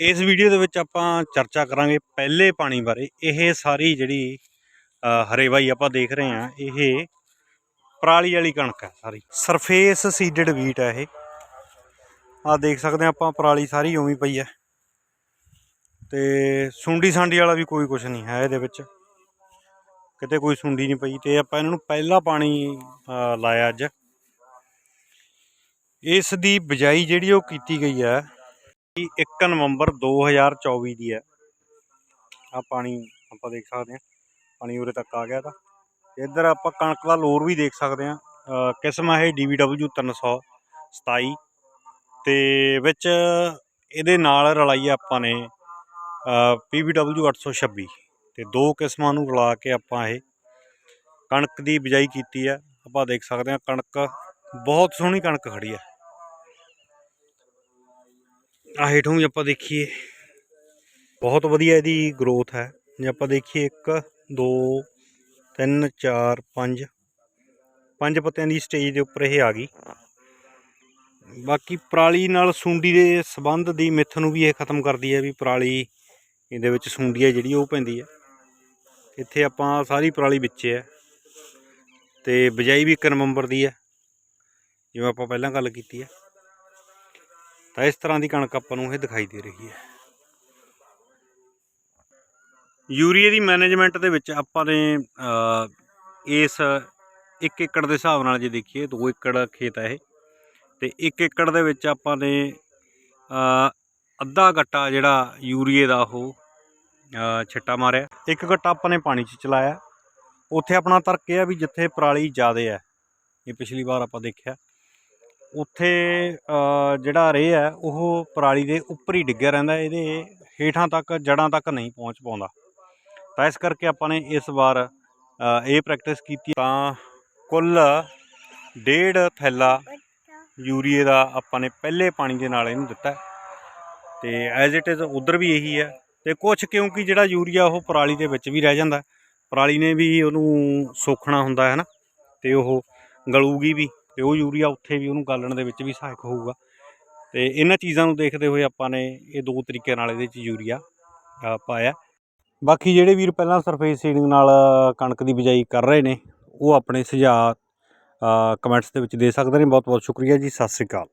ਇਸ ਵੀਡੀਓ ਦੇ ਵਿੱਚ ਆਪਾਂ ਚਰਚਾ ਕਰਾਂਗੇ ਪਹਿਲੇ ਪਾਣੀ ਬਾਰੇ। ਇਹ ਸਾਰੀ ਜਿਹੜੀ ਹਰੇਵਾਈ ਆਪਾਂ ਦੇਖ ਰਹੇ ਹਾਂ, ਇਹ ਪਰਾਲੀ ਵਾਲੀ ਕਣਕ ਹੈ ਸਾਰੀ। ਸਰਫੇਸ ਸੀਡਡ ਵੀਟ ਹੈ ਇਹ। ਆ ਦੇਖ ਸਕਦੇ ਹਾਂ ਆਪਾਂ ਪਰਾਲੀ ਸਾਰੀ ਉਵੇਂ ਪਈ ਹੈ। ਤੇ ਸੁੰਡੀ ਸਾਂਡੀ ਵਾਲਾ ਵੀ ਕੋਈ ਕੁਝ ਨਹੀਂ ਹੈ ਇਹਦੇ ਵਿੱਚ। ਕਿਤੇ ਕੋਈ ਸੁੰਡੀ ਨਹੀਂ ਪਈ ਤੇ ਆਪਾਂ ਇਹਨਾਂ ਨੂੰ ਪਹਿਲਾ ਪਾਣੀ ਲਾਇਆ ਅੱਜ। ਇਸ ਦੀ ਬਿਜਾਈ ਜਿਹੜੀ ਉਹ ਕੀਤੀ ਗਈ ਹੈ ਕਿ 1 ਨਵੰਬਰ 2024 ਦੀ ਹੈ। ਆ ਪਾਣੀ ਆਪਾਂ ਦੇਖ ਸਕਦੇ ਹਾਂ। ਪਾਣੀ ਉਰੇ ਤੱਕ ਆ ਗਿਆ ਤਾਂ। ਇੱਧਰ ਆਪਾਂ ਕਣਕ ਦਾ ਲੋਰ ਵੀ ਦੇਖ ਸਕਦੇ ਹਾਂ। ਅ, ਕਿਸਮ ਹੈ DVW 327 ਤੇ ਵਿੱਚ ਇਹਦੇ ਨਾਲ ਰਲਾਈ ਆਪਾਂ ਨੇ PVW 826 ਤੇ ਦੋ ਕਿਸਮਾਂ ਨੂੰ ਰਲਾ ਕੇ ਆਪਾਂ ਇਹ ਕਣਕ ਦੀ ਬਿਜਾਈ ਕੀਤੀ ਹੈ। ਆਪਾਂ ਦੇਖ ਸਕਦੇ ਹਾਂ ਕਣਕ ਬਹੁਤ ਸੋਹਣੀ ਕਣਕ ਖੜੀ ਹੈ। ਆ ਹੇਠੋਂ ਵੀ ਆਪਾਂ ਦੇਖੀਏ। ਬਹੁਤ ਵਧੀਆ ਇਹਦੀ ਗਰੋਥ ਹੈ। ਜੇ ਆਪਾਂ ਦੇਖੀਏ 1 2 3 4 5 ਪੰਜ ਪੱਤਿਆਂ ਦੀ ਸਟੇਜ ਦੇ ਉੱਪਰ ਇਹ ਆ ਗਈ। ਬਾਕੀ ਪਰਾਲੀ ਨਾਲ ਸੁੰਡੀ ਦੇ ਸੰਬੰਧ ਦੀ ਮਿੱਥ ਨੂੰ ਵੀ ਇਹ ਖਤਮ ਕਰਦੀ ਹੈ ਵੀ ਪਰਾਲੀ ਇਹਦੇ ਵਿੱਚ ਸੁੰਡੀ ਹੈ ਜਿਹੜੀ ਉਹ ਪੈਂਦੀ ਹੈ। ਇੱਥੇ ਆਪਾਂ ਸਾਰੀ ਪਰਾਲੀ ਵਿੱਚ ਹੈ। ਤੇ ਬਿਜਾਈ ਵੀ 1 ਨਵੰਬਰ ਦੀ ਹੈ। ਜਿਵੇਂ ਆਪਾਂ ਪਹਿਲਾਂ ਗੱਲ ਕੀਤੀ ਹੈ। ਤਾਂ ਇਸ ਤਰ੍ਹਾਂ ਦੀ ਕਣਕ ਆਪਾਂ ਨੂੰ ਇਹ ਦਿਖਾਈ ਦੇ ਰਹੀ ਹੈ। ਯੂਰੀਏ ਦੀ ਮੈਨੇਜਮੈਂਟ ਦੇ ਵਿੱਚ ਆਪਾਂ ਨੇ ਇਸ 1 ਏਕੜ ਦੇ ਹਿਸਾਬ ਨਾਲ ਜੇ ਦੇਖੀਏ 2 ਏਕੜ ਖੇਤ ਹੈ ਇਹ। ਤੇ 1 ਏਕੜ ਦੇ ਵਿੱਚ ਆਪਾਂ ਨੇ ਅੱਧਾ ਗੱਟਾ ਜਿਹੜਾ ਯੂਰੀਏ ਦਾ ਉਹ ਛਿੱਟਾ ਮਾਰਿਆ। ਇੱਕ ਗੱਟਾ ਆਪਾਂ ਨੇ ਪਾਣੀ 'ਚ ਚਲਾਇਆ। ਉੱਥੇ ਆਪਣਾ ਤਰਕ ਇਹ ਆ ਵੀ ਜਿੱਥੇ ਪਰਾਲੀ ਜ਼ਿਆਦੇ ਹੈ, ਇਹ ਪਿਛਲੀ ਵਾਰ ਆਪਾਂ ਦੇਖਿਆ। ਉੱਥੇ ਜਿਹੜਾ ਰੇਹ ਹੈ, ਉਹ ਪਰਾਲੀ ਦੇ ਉੱਪਰ ਹੀ ਡਿੱਗਿਆ ਰਹਿੰਦਾ ਇਹਦੇ ਹੇਠਾਂ ਤੱਕ ਜੜਾਂ ਤੱਕ ਨਹੀਂ ਪਹੁੰਚ ਪਾਉਂਦਾ। ਤਾਂ ਇਸ ਕਰਕੇ ਆਪਾਂ ਨੇ ਇਸ ਵਾਰ ਇਹ ਪ੍ਰੈਕਟਿਸ ਕੀਤੀ। ਤਾਂ ਕੁੱਲ ਡੇਢ ਥੈਲਾ ਯੂਰੀਏ ਦਾ ਆਪਾਂ ਨੇ ਪਹਿਲੇ ਪਾਣੀ ਦੇ ਨਾਲ ਇਹਨੂੰ ਦਿੱਤਾ ਹੈ। ਤੇ ਐਜ਼ ਇਟ ਇਜ਼ ਉਧਰ ਵੀ ਇਹੀ ਹੈ। ਤੇ ਕੁਝ ਕਿਉਂਕਿ ਜਿਹੜਾ ਯੂਰੀਆ, ਉਹ ਪਰਾਲੀ ਦੇ ਵਿੱਚ ਵੀ ਰਹਿ ਜਾਂਦਾ ਪਰਾਲੀ ਨੇ ਵੀ ਉਹਨੂੰ ਸੋਖਣਾ ਹੁੰਦਾ ਹੈ ਨਾ। ਤੇ ਉਹ ਗਲੂਗੀ ਵੀ। ਤੇ ਉਹ ਯੂਰੀਆ ਉੱਥੇ ਵੀ ਉਹਨੂੰ ਗਾਲਣ ਦੇ ਵਿੱਚ ਵੀ ਸਹਾਇਕ ਹੋਊਗਾ। ਤੇ ਇਹਨਾਂ ਚੀਜ਼ਾਂ ਨੂੰ ਦੇਖਦੇ ਹੋਏ ਆਪਾਂ ਨੇ ਇਹ ਦੋ ਤਰੀਕੇ ਨਾਲ ਇਹਦੇ 'ਚ ਯੂਰੀਆ ਪਾਇਆ। ਬਾਕੀ ਜਿਹੜੇ ਵੀਰ ਪਹਿਲਾਂ ਸਰਫੇਸ ਸੀਡਿੰਗ ਨਾਲ ਕਣਕ ਦੀ ਬਿਜਾਈ ਕਰ ਰਹੇ ਨੇ, ਉਹ ਆਪਣੇ ਸੁਝਾਅ ਕਮੈਂਟਸ ਦੇ ਵਿੱਚ ਦੇ ਸਕਦੇ ਨੇ। ਬਹੁਤ ਬਹੁਤ ਸ਼ੁਕਰੀਆ ਜੀ। ਸਤਿ ਸ੍ਰੀ ਅਕਾਲ।